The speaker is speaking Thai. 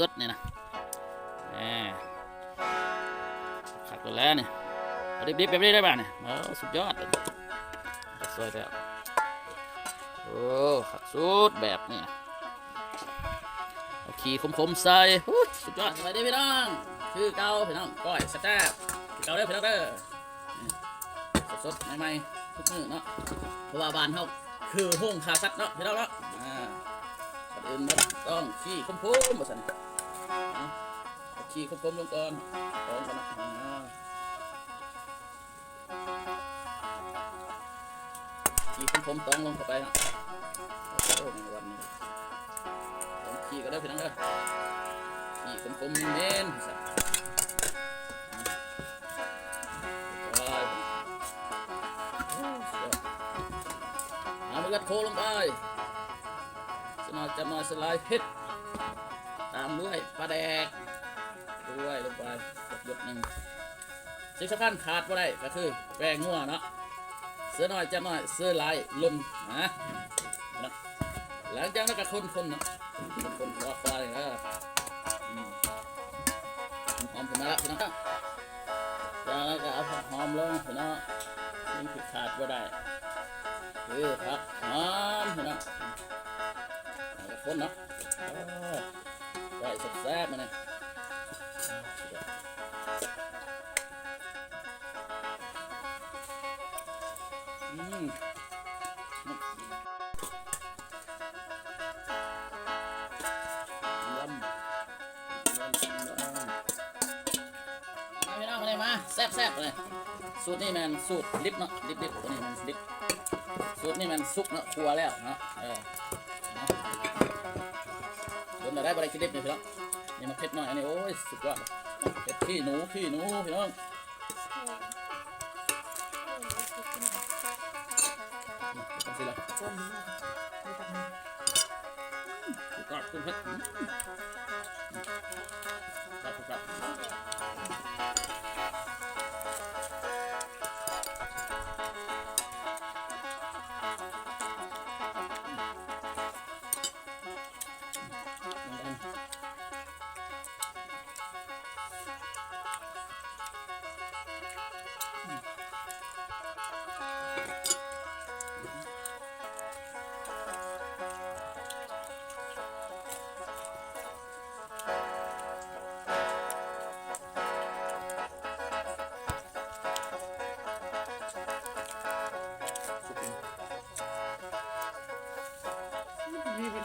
สดเนี่ยนะขัดกันแล้วเนี่ยเอาดิบๆแบบนี้ได้ป่ะเนี่ยโอ้สุดยอดสวยแล้วโอ้ขัดสุดแบบนี้นะเอาขี่คมๆใส่สุดยอดสวัสดีพี่น้องชื่อเก่าพี่น้องก้อยสแต๊บเก่าเด้อพี่น้องเด้อสดๆใหม่ๆทุกมื้อเนาะเพราะว่าบ้านเขาคือห้องคาซัดเนาะพี่น้องเนาะ อื่นมันต้องขี้คมๆมาสั่นเอาเอาขี้คมๆลงก่อนตองก่อนนะอ่าขี้คมๆตองลงเข้าไปนะโอ้ในวันนี้ต้องขี้ก็ได้พี่น้องเด้อขี้คมๆเน้นสั่นไปโอ้สุดยอดเอามือกัดโคลงไป สมาจะมาสลายเพชรตามด้วยปลาแดกด้วยลงไปหยดหนึ่งสิ่งสำคัญขาดบ่ได้ก็คือแป้งงัวเนาะเสื้อหน้อยจะหน้อยเสื้อลายลมนะนะหลังจากนั้นก็คนคนๆเนาะคนคนๆควาเลยนะหอมขึ้นมาแล้วพี่น้องจากนั้นก็เอาผักหอมลงพี่น้องสิ่งขาดบ่ได้คือผักหอมพี่น้องเอาละ คนเนาะไก่แซ่บๆมาเนี่ยอืมยำยำยำมาพี่น้องมาเลยมาแซ่บๆเลยสูตรนี่มันสูตรดิบเนาะดิบๆตัวนี้มันดิบสูตรนี่มันซุกเนาะครัวแล้วเนาะเออ โดนได้บริกินเล็บเนี่ยพี่น้องนี่มาเผ็ดหน่อยอันนี้โอ้ยสุดยอดเลยเผ็ดขี้หนูขี้หนูพี่น้องนี่เป็นสิละสุดยอดคุณเพช